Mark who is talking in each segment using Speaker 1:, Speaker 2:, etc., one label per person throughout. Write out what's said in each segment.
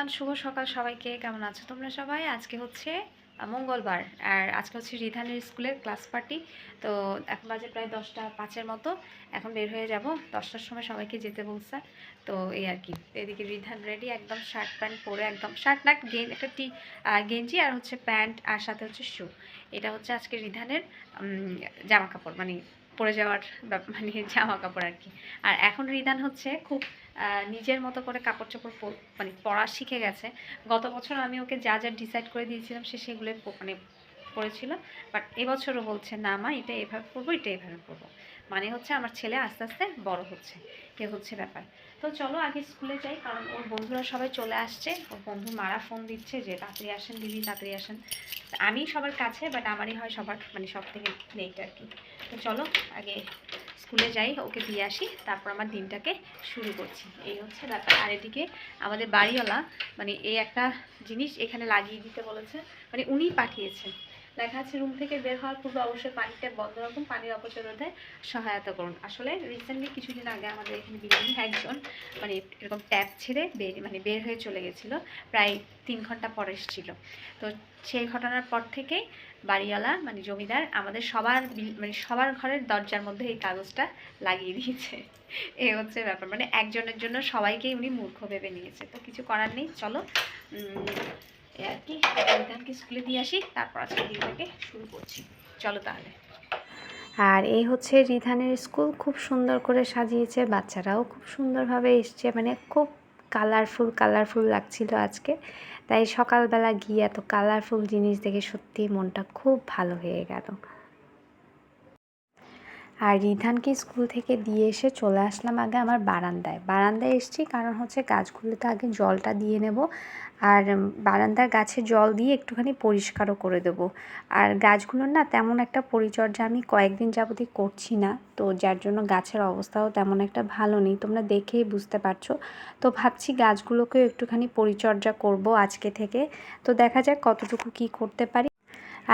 Speaker 1: Everyone, শুভ সকাল সবাইকে। কেমন আছো তোমরা সবাই? আজকে হচ্ছে মঙ্গলবার, আর আজকে হচ্ছে রিধানের স্কুলের ক্লাস পার্টি। তো এখন বাজে প্রায় দশটা পাঁচের মতো। এখন বের হয়ে যাব। দশটার সময় সবাইকে যেতে বলছে। তো এই আর কি। এদিকে রিধান রেডি একদম শার্ট প্যান্ট পরে, একদম শার্ট না, গেন, একটা টি গেঞ্জি আর হচ্ছে প্যান্ট আর সাথে হচ্ছে শু এটা হচ্ছে আজকে রিধানের জামা কাপড় মানে পরে যাওয়ার মানে জামা কাপড় আর কি। আর এখন রিধান হচ্ছে খুব নিজের মতো করে কাপড় চোপড় মানে পরা শিখে গেছে। গত বছর আমি ওকে যা যা ডিসাইড করে দিয়েছিলাম, সে সেগুলো মানে পড়েছিল। বাট এবছরও বলছে, না মা, এটা এভাবে পরবো, এটা এভাবে পরবো। মানে হচ্ছে আমার ছেলে আস্তে আস্তে বড় হচ্ছে। এ হচ্ছে ব্যাপার। তো চলো আগে স্কুলে যাই, কারণ ওর বন্ধুরা সবাই চলে আসছে। ওর বন্ধু মারা ফোন দিচ্ছে যে, তাড়াতাড়ি আসেন দিদি, তাড়াতাড়ি আসেন। আমি সবার কাছে বাট আমারই হয় সবার মানে সব থেকে লেট আর কি। তো চলো আগে স্কুলে যাই, ওকে দিয়ে আসি, তারপর আমার দিনটাকে শুরু করছি। এই হচ্ছে ব্যাপার। আর এদিকে আমাদের বাড়িওয়ালা মানে এই একটা জিনিস এখানে লাগিয়ে দিতে বলেছে মানে উনি পাঠিয়েছেন। লেখা আছে রুম থেকে বের হওয়ার পূর্বে অবশ্যই পানিটা বন্ধ রাখুন, পানির অপচয় রোধে সহায়তা করুন। আসলে রিসেন্টলি কিছুদিন আগে আমাদের এখানে বিরিয়ানি একজন মানে এরকম ট্যাপ ছেড়ে বের মানে বের হয়ে চলে গেছিল, প্রায় তিন ঘণ্টা পর এসেছিল। তো সেই ঘটনার পর থেকেই বাড়িওয়ালা মানে জমিদার আমাদের সবার মানে সবার ঘরের দরজার মধ্যে এই কাগজটা লাগিয়ে দিয়েছে। এই হচ্ছে ব্যাপার মানে একজনের জন্য সবাইকেই উনি মূর্খ ভেবে নিয়েছে। তো কিছু করার নেই, চলো এই আর কি। স্কুলে দিয়ে আসি, তারপর আজকে শুরু করছি। চলো তাহলে।
Speaker 2: আর এই হচ্ছে রিধানের স্কুল, খুব সুন্দর করে সাজিয়েছে, বাচ্চারাও খুব সুন্দরভাবে এসছে মানে খুব কালারফুল কালারফুল লাগছিল আজকে। তাই সকালবেলা গিয়ে এত কালারফুল জিনিস দেখে সত্যি মনটা খুব ভালো হয়ে গেল। আর রিধানকে স্কুল থেকে দিয়ে এসে চলে আসলাম আগে আমার বারান্দায়। বারান্দায় এসেছি কারণ হচ্ছে গাছগুলোতে আগে জলটা দিয়ে নেব আর বারান্দার গাছে জল দিয়ে একটুখানি পরিষ্কারও করে দেবো। আর গাছগুলোর না তেমন একটা পরিচর্যা আমি কয়েকদিন যাবতই করছি না, তো যার জন্য গাছের অবস্থাও তেমন একটা ভালো নেই। তোমরা দেখেই বুঝতে পারছ। তো ভাবছি গাছগুলোকেও একটুখানি পরিচর্যা করব আজকে থেকে। তো দেখা যাক কতটুকু কি করতে পারি।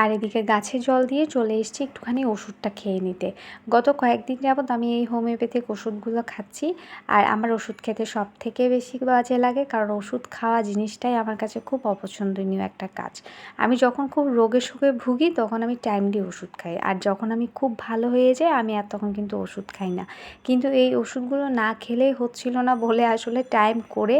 Speaker 2: আর এদিকে গাছে জল দিয়ে চলে এসেছি একটুখানি ওষুধটা খেয়ে নিতে। গত কয়েকদিন যাবত আমি এই হোমিওপ্যাথিক ওষুধগুলো খাচ্ছি আর আমার ওষুধ খেতে সব থেকে বেশি বাজে লাগে কারণ ওষুধ খাওয়া জিনিসটাই আমার কাছে খুব অপছন্দনীয় একটা কাজ। আমি যখন খুব রোগে শোকে ভুগি তখন আমি টাইমলি ওষুধ খাই আর যখন আমি খুব ভালো হয়ে যাই আমি আর তখন কিন্তু ওষুধ খাই না। কিন্তু এই ওষুধগুলো না খেলেই হচ্ছিল না বলে আসলে টাইম করে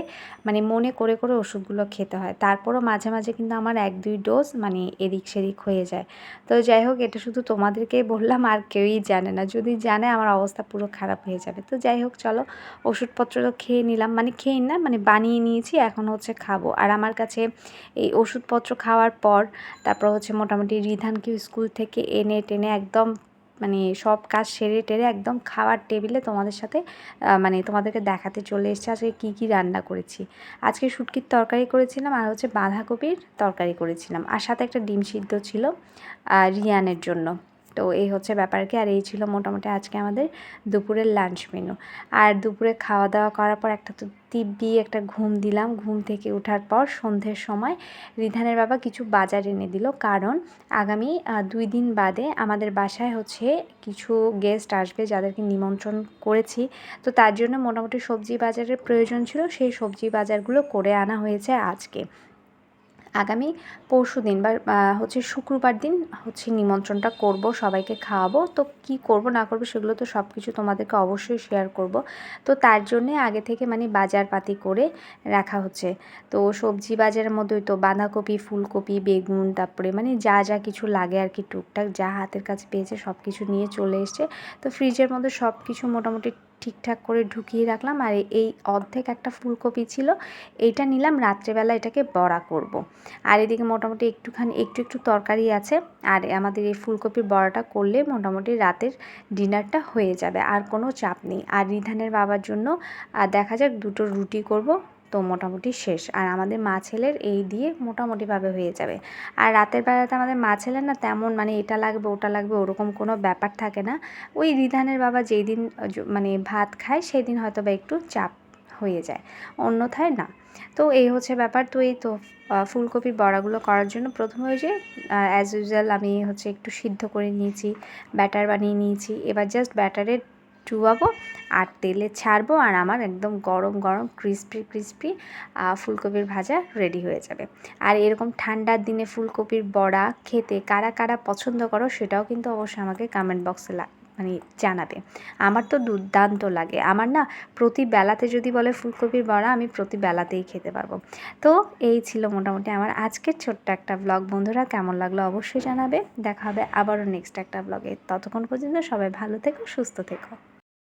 Speaker 2: মানে মনে করে করে ওষুধগুলো খেতে হয়। তারপরও মাঝে মাঝে কিন্তু আমার এক দুই ডোজ মানে এদিক সেদিক হয়ে যায়। তো যাই হোক, এটা শুধু তোমাদেরকেই বললাম, আর কেউই জানে না। যদি জানে, আমার অবস্থা পুরো খারাপ হয়ে যাবে। তো যাই হোক, চলো, ওষুধপত্র তো খেয়ে নিলাম। মানে খেয়ে না মানে বানিয়ে নিয়েছি, এখন হচ্ছে খাব। আর আমার কাছে এই ওষুধপত্র খাওয়ার পর, তারপর হচ্ছে মোটামুটি রিধানকে স্কুল থেকে এনে টেনে একদম মানে সব কাজ সেরে টেরে একদম খাওয়ার টেবিলে তোমাদের সাথে মানে তোমাদেরকে দেখাতে চলে এসেছে। আজকে কী কী রান্না করেছি? আজকে শুটকির তরকারি করেছিলাম আর হচ্ছে বাঁধাকপির তরকারি করেছিলাম। আর সাথে একটা ডিম সিদ্ধ ছিল রিয়ানের জন্য। তো এই হচ্ছে ব্যাপার কি, আর এই ছিল মোটামুটি আজকে আমাদের দুপুরের লাঞ্চ মেনু আর দুপুরে খাওয়া দাওয়া করার পর একটা তো দিব্যি একটা ঘুম দিলাম। ঘুম থেকে ওঠার পর সন্ধ্যের সময় রিধানের বাবা কিছু বাজার এনে দিল। কারণ আগামী দুই দিন বাদে আমাদের বাসায় হচ্ছে কিছু গেস্ট আসবে যাদেরকে নিমন্ত্রণ করেছি। তো তার জন্য মোটামুটি সবজি বাজারের প্রয়োজন ছিল। সেই সবজি বাজারগুলো করে আনা হয়েছে আজকে। আগামী পরশু দিন বা হচ্ছে শুক্রবার দিন হচ্ছে নিমন্ত্রণটা করব, সবাইকে খাওয়াবো। তো কি করব, না করব সেগুলো তো সব কিছু তোমাদেরকে অবশ্যই শেয়ার করব। তো তার জন্যে আগে থেকে মানে বাজারপাতি করে রাখা হচ্ছে। তো সবজি বাজারের মধ্যেই তো বাঁধাকপি, ফুলকপি, বেগুন, তারপরে মানে যা যা কিছু লাগে আর কি, টুকটাক যা হাতের কাছে পেয়েছে সব কিছু নিয়ে চলে এসছে। তো ফ্রিজের মধ্যে সব কিছু মোটামুটি ঠিকঠাক করে ঢুকিয়ে রাখলাম আর এই অর্ধেক একটা ফুলকপি ছিল, এইটা নিলাম, রাত্রেবেলা এটাকে বড়া করব। আর এদিকে মোটামুটি একটুখানি, একটু একটু তরকারি আছে, আর আমাদের এই ফুলকপির বড়াটা করলে মোটামুটি রাতের ডিনারটা হয়ে যাবে, আর কোনো চাপ নেই আর রিধানের বাবার জন্য দেখা যাক দুটো রুটি করব তো মোটামুটি শেষ। আর আমাদের মা ছেলের এই দিয়ে মোটামুটিভাবে হয়ে যাবে। আর রাতের বেলাতে আমাদের মা ছেলের না তেমন মানে এটা লাগবে, ওটা লাগবে, ওরকম কোনো ব্যাপার থাকে না। ওই রিধানের বাবা যেই দিন মানে ভাত খায় সেই দিন হয়তো বা একটু চাপ হয়ে যায়, অন্যথায় না। তো এই হচ্ছে ব্যাপার। তো এই তো ফুলকপির বড়াগুলো করার জন্য প্রথমে ওই যে অ্যাজ ইউজুয়াল আমি হচ্ছে একটু সিদ্ধ করে নিয়েছি, ব্যাটার বানিয়ে নিয়েছি। এবার জাস্ট ব্যাটারের চুবাবো আর তেলে ছাড়বো আর আমার একদম গরম গরম ক্রিস্পি ক্রিস্পি ফুলকপির ভাজা রেডি হয়ে যাবে। আর এরকম ঠান্ডার দিনে ফুলকপির বড়া খেতে কারা কারা পছন্দ করো সেটাও কিন্তু অবশ্যই আমাকে কমেন্ট বক্সে মানে জানাবে। আমার তো দুর্দান্ত লাগে। আমার না প্রতি বেলাতে যদি বলে ফুলকপির বড়া আমি প্রতি বেলাতেই খেতে পারব। তো এই ছিল মোটামুটি আমার আজকের ছোট্ট একটা ব্লগ বন্ধুরা কেমন লাগল অবশ্যই জানাবে। দেখা হবে আবারও নেক্সট একটা ব্লগে ততক্ষণ পর্যন্ত সবাই ভালো থেকো, সুস্থ থেকো।